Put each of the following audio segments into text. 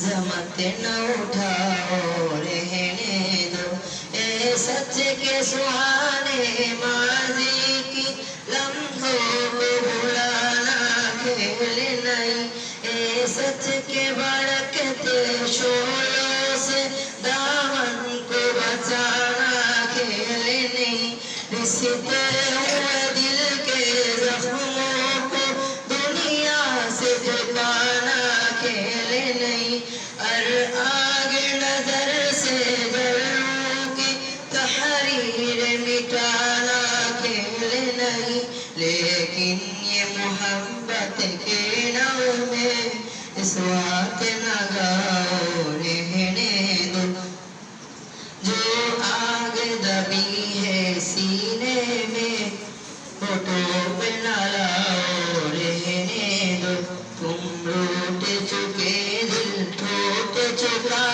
जमत उठाओ रहने दो। ए सच के सुहाने माजी की लम्हों भुलाना खेल नहीं। ए सच के भड़कते शोलों से दामन को बचाना खेल नहीं। रिश्ते लेकिन ये मोहब्बत के नाम में इस वक्त न रहने दो। जो आग दबी है सीने में फ़ोटो पे न लाओ, रहने दो। तुम लूट चुके, दिल टूट चुका,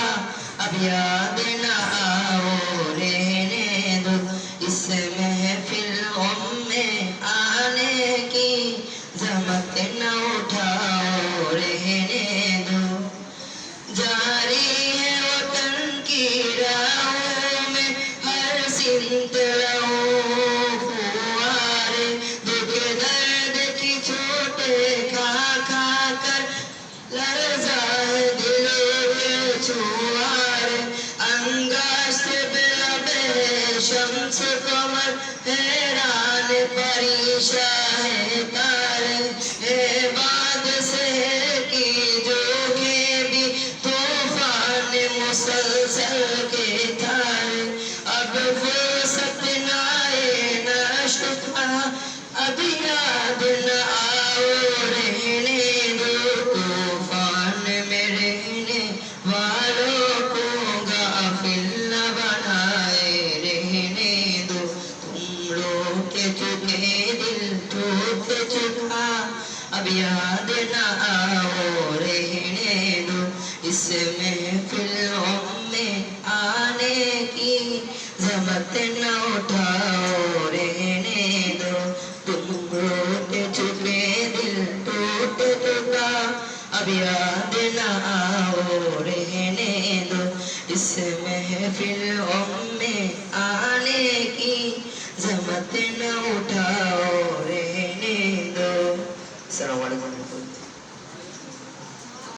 अब याद न आओ जमत न उठाओ, रहने दो। जारी है की राहों में, हर सिमत रहो फुआरे दर्द की छोटे खा खा कर लरजा है हैरान परीशा है तारे है बाद से की जो के भी तूफ़ान मुसलसल के थारे अब फुर्सत न शुक्र अब याद न अब याद न आओ रहने दो। इस महफिलों में आने की जमत न उठाओ, रहने दो। तुम टूट चुके दिल टूट चुका। अब याद न आओ रहने दो। इस महफिलों में जमत न